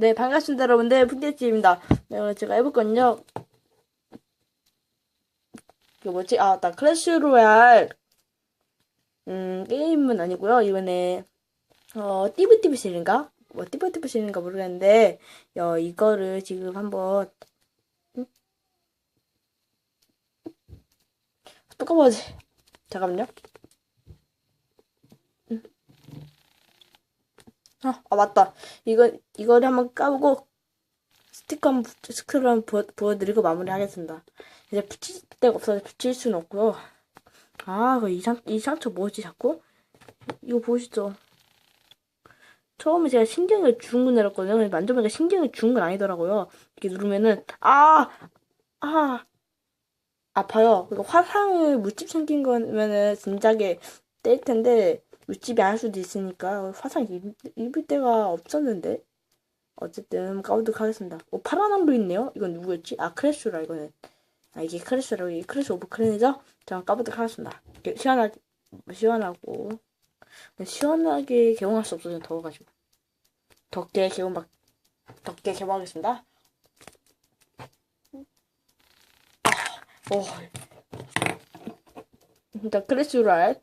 네, 반갑습니다, 여러분들. 푸디치입니다. 네, 오늘 제가 해볼 건요. 그 뭐지? 아, 나 클래시 로얄, 음, 게임은 아니고요. 이번에, 어, 띠부띠부실인가? 뭐, 띠부띠부실인가 모르겠는데, 어, 이거를 지금 한번, 응? 뚜까보지 잠깐만요. 아, 아, 맞다. 이거, 이거를 한번 까보고, 스티커 한번, 붙- 스크롤 한번 부어, 부어드리고 마무리하겠습니다. 이제 붙일 데가 없어서 붙일 수는 없고요. 아, 그이 상, 이 상처 뭐지, 자꾸? 이거 보시죠. 처음에 제가 신경을 주는 건 알았거든요. 만져보니까 신경을 주는 건 아니더라고요. 이렇게 누르면은, 아! 아! 아파요. 그리고 화상을 물집 생긴 거면은 진작에 뗄 텐데, 안할 수도 있으니까 화상 입, 입을 데가 없었는데. 어쨌든 까보도록 하겠습니다. 오, 파란 왕도 있네요. 이건 누구였지? 아, 크래쉬라, 이거는. 아, 이게 크래쉬라고, 이게 크래쉬 오브 클랜이죠? 자, 까보도록 하겠습니다. 시원하게, 시원하고. 시원하게 개봉할 수 없어서 더워가지고. 덥게 개봉, 막, 덥게 개봉하겠습니다. 아, 오. 일단 크래쉬랄.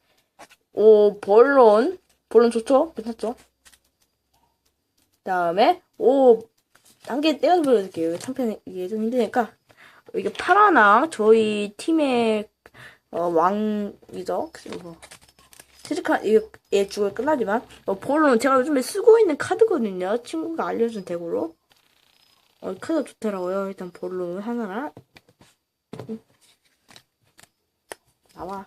오, 본론. 본론 좋죠? 괜찮죠? 다음에, 오, 한 개 떼어 보여드릴게요. 참편, 이게 좀 힘드니까. 이게 파라나, 저희 팀의, 어, 왕이죠. 그리고, 트리카, 이게, 얘 죽을 끝나지만, 어, 볼론 제가 요즘에 쓰고 있는 카드거든요. 친구가 알려준 덱으로. 어, 카드 좋더라고요. 일단 볼론 하나랑. 음. 나와.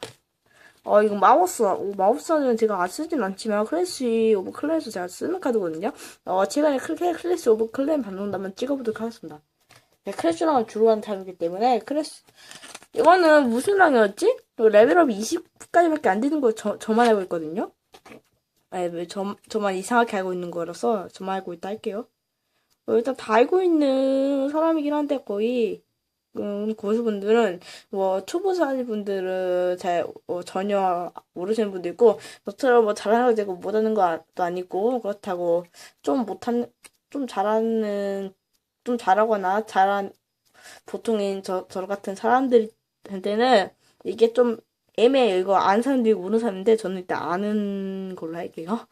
어, 이거 마우스, 오, 마우스는 제가 안 쓰진 않지만, 클래시 오브 클랜에서 제가 쓰는 카드거든요. 어, 최근에 클- 클래시 오브 클랜 한번 찍어보도록 하겠습니다. 네, 클래시랑은 주로 하는 타입이기 때문에, 클래시, 이거는 무슨 랑이었지? 레벨업 20까지밖에 안 되는 거 저, 저만 알고 있거든요. 네, 왜 저, 저만 이상하게 알고 있는 거라서 저만 알고 있다 할게요. 어, 일단 다 알고 있는 사람이긴 한데, 거의, 음, 고수분들은, 뭐, 초보자인 분들은 잘, 어, 전혀 모르시는 분도 있고, 저처럼 뭐 잘하는 되고 못하는 것도 아니고, 그렇다고, 좀 못한, 좀 잘하는, 좀 잘하거나, 잘한, 보통인 저, 저 같은 사람들한테는, 이게 좀 애매해요. 이거 아는 있고 모르는 사람인데, 저는 일단 아는 걸로 할게요.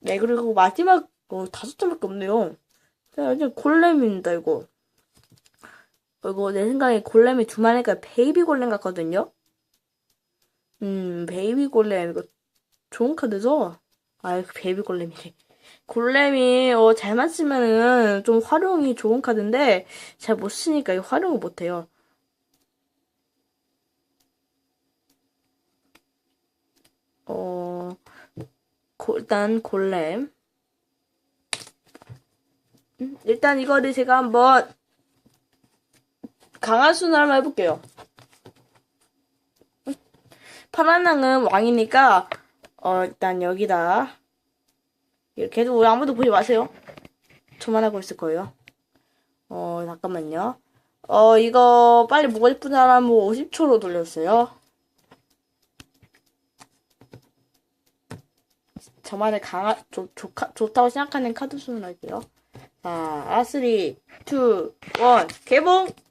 네, 그리고 마지막, 어, 다섯 점밖에 없네요. 자, 이제 골렘입니다, 이거. 이거 내 생각에 골렘이 두 마리가 베이비 골렘 같거든요? 음, 베이비 골렘. 이거 좋은 카드죠? 아, 그 베이비 골렘이래. 골렘이, 어, 잘만 쓰면은 좀 활용이 좋은 카드인데, 잘 못 쓰니까 이 활용을 못 해요. 어, 고- 일단 골렘. 음, 일단 이거를 제가 한번 강한 순을 한번 해볼게요. 파란랑은 왕이니까 어 일단 여기다 이렇게 해도 아무도 보지 마세요. 저만 하고 있을 거예요. 어 잠깐만요. 어 이거 빨리 보고 싶은 사람은 50초로 돌렸어요. 저만의 강한 좋, 좋, 좋다고 생각하는 카드 수는 할게요. 자, 3, 2, 1, 개봉!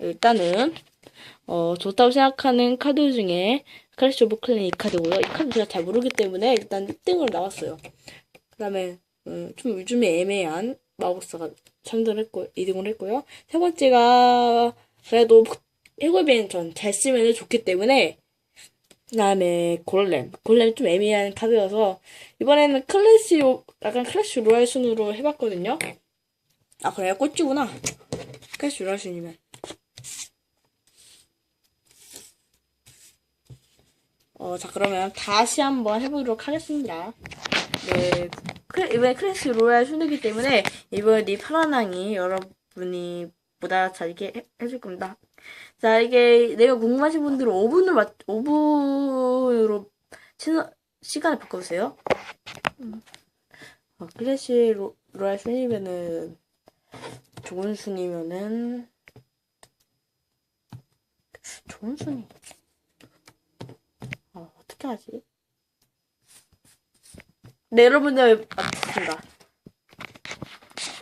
일단은 어, 좋다고 생각하는 카드 중에 클래시 오브 클랜 이 카드고요. 이 카드 제가 잘 모르기 때문에 일단 1등으로 나왔어요. 그 다음에 음, 좀 요즘에 애매한 마법사가 3등을 했고 2등을 했고요. 세 번째가 그래도 해골뱅 전잘 쓰면 좋기 때문에 그 다음에 골렘. 골렘 좀 애매한 카드여서 이번에는 클래시 오- 약간 클래시 로얄 순으로 해봤거든요. 아 그래요? 꼴찌구나. 클래시 로얄 순이면. 어, 자, 그러면 다시 한번 해보도록 하겠습니다. 네. 클- 이번에 클래식 로얄 순이기 때문에 이번에 이 파란왕이 여러분이 보다 잘 이게 해- 해줄 겁니다. 자, 이게 내가 궁금하신 분들은 5분으로 맞, 5분으로 채널, 시간을 바꿔주세요. 음. 어, 클래식 로, 로얄 순이면은, 좋은 순이면은, 좋은 순이. 어, 어떻게 하지? 네, 여러분들 맞습니다.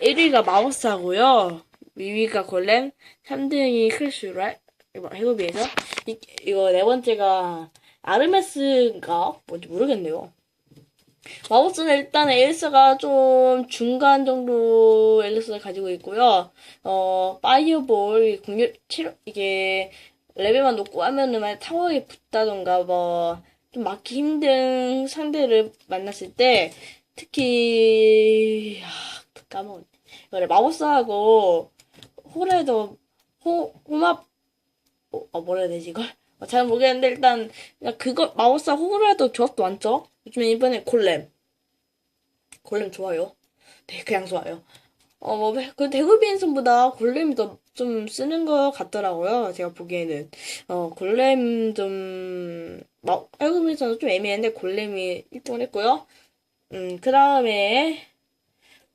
1위가 마우스하고요. 2위가 골렘, 3등이 크래쉬라 해고비에서 이, 이거 네 번째가 아르메스인가 뭔지 모르겠네요. 마우스는 일단 엘스가 좀 중간 정도 엘스를 가지고 있고요. 어, 파이어볼 공격 치료 이게 레벨만 높고 하면은 타워에 붙다던가 뭐 좀 막기 힘든 상대를 만났을 때 특히 아, 까먹었네. 이거를 마우스하고 호레더 호 호마 어, 어, 뭐라 해야 되지 이걸? 어, 잘 모르겠는데 일단 그거 마우스하고 호레더 조합도 많죠. 요즘에 이번에 골렘 골렘 좋아요. 네 그냥 좋아요. 어, 뭐, 그 대구 비행선보다 골렘이 더 좀 쓰는 것 같더라고요. 제가 보기에는. 어, 골렘 좀, 막, 대구 비행선은 좀 애매한데 골렘이 1등을 했고요. 음, 그 다음에,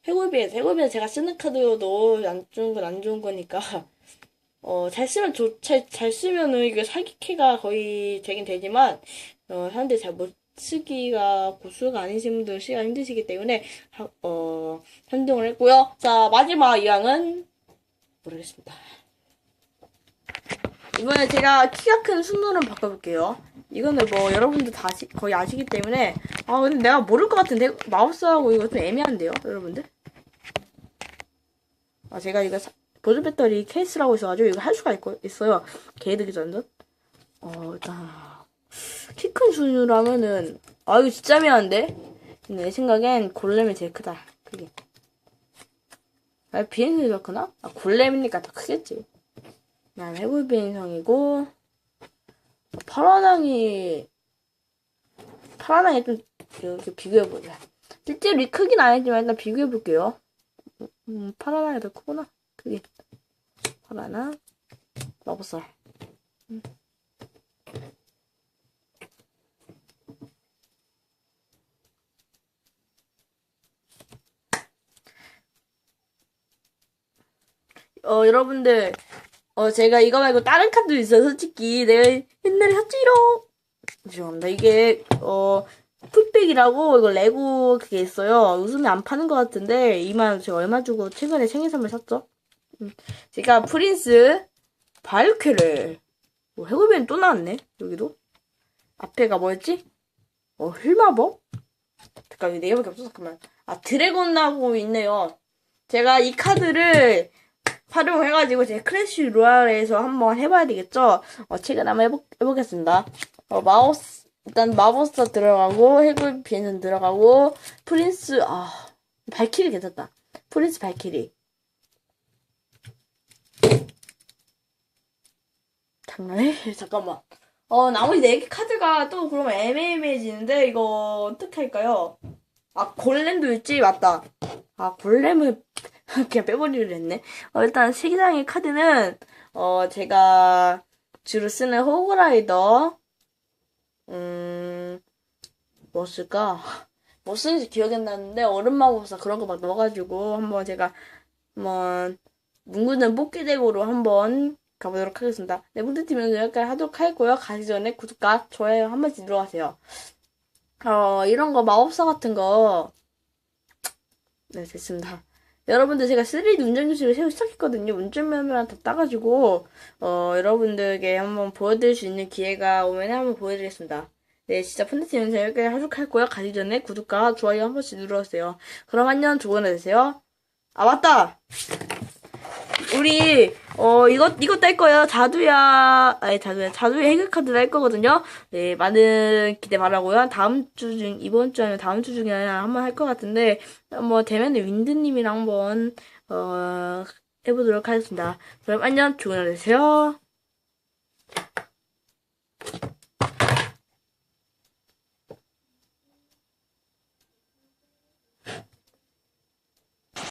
해골비에서, 해골비에서 제가 쓰는 카드여도 안 좋은 건 안 좋은 거니까. 어, 잘 쓰면 좋, 잘, 잘 쓰면은 이게 사기캐가 거의 되긴 되지만, 어, 사람들이 잘 못 쓰기가 고수가 아니신 분들 시간 힘드시기 때문에, 하- 어, 선정을 했고요. 자, 마지막 이왕은, 모르겠습니다. 이번에 제가 키가 큰 순으로 바꿔볼게요. 이거는 뭐 여러분들 다 아시, 거의 아시기 때문에 아 근데 내가 모를 것 같은데 마우스하고 이거 좀 애매한데요, 여러분들? 아 제가 이거 사- 보조 배터리 케이스라고 있어가지고 이거 할 수가 있고, 있어요. 개이득이 전전. 어 일단 키 큰 순으로 하면은 아 이거 진짜 미안한데. 내 생각엔 골렘이 제일 크다. 그게. 아 비행선이 더 크나? 아 골렘이니까 더 크겠지. 난 해골 비행성이고 파라낭이 파라낭이 좀 이렇게 비교해보자. 실제로 이 크긴 아니지만 일단 비교해볼게요. 음, 파라낭이 더 크구나. 크기. 파라낭. 마법살. 음. 어, 여러분들, 어, 제가 이거 말고 다른 카드도 있어요, 솔직히. 내가 옛날에 샀지롱! 죄송합니다. 이게, 어, 풀백이라고 이거 레고 그게 있어요. 요즘에 안 파는 것 같은데, 이만 제가 얼마 주고 최근에 생일 선물 샀죠? 음. 제가 프린스, 바이오케를, 뭐, 해골비는 또 나왔네, 여기도. 앞에가 뭐였지? 어, 힐마법? 잠깐, 이네 개밖에 없어서, 잠깐만. 아, 드래곤 나고 있네요. 제가 이 카드를, 활용해가지고 제 크래쉬 로얄에서 한번 해봐야 되겠죠? 어, 최근 한번 해보, 해보겠습니다. 어, 마우스, 일단 마법사 들어가고, 해골 비행선 들어가고, 프린스, 아, 발키리 괜찮다. 프린스 발키리. 장난해? 잠깐만. 어, 나머지 4개 카드가 또 그러면 애매해지는데, 이거 어떻게 할까요? 아, 골렘도 있지? 맞다. 아, 골렘을 그냥 빼버리려 했네. 어, 일단 시기장의 카드는 어 제가 주로 쓰는 호그라이더 음... 뭐 쓸까? 뭐 쓰는지 기억이 안 나는데 얼음마법사 그런 거 막 넣어가지고 한번 제가 한번 문구는 뽑기대고로 한번 가보도록 하겠습니다. 네, 문드팀은 여기까지 하도록 하고요. 가기 전에 구독과 좋아요 한 번씩 눌러가세요. 어, 이런 거 마법사 같은 거 네, 됐습니다. 여러분들 제가 3D 운전교실을 새로 시작했거든요. 운전면허랑 다 따가지고 어, 여러분들에게 한번 보여드릴 수 있는 기회가 오면 한번 보여드리겠습니다. 네, 진짜 펀드티 영상 여기까지 하도록 할고요. 가기 전에 구독과 좋아요 한 번씩 눌러주세요. 그럼 안녕, 좋은 하루 되세요. 아, 맞다! 우리 어 이것 이것 딸 거예요. 자두야, 아니 자두야, 자두의 해결 카드를 할 거거든요. 네, 많은 기대 바라고요. 다음 주 중 이번 주 아니면 다음 주 중에 한번 할 것 같은데 뭐 대면의 윈드님이랑 한번 어 해보도록 하겠습니다. 그럼 안녕, 좋은 하루 되세요.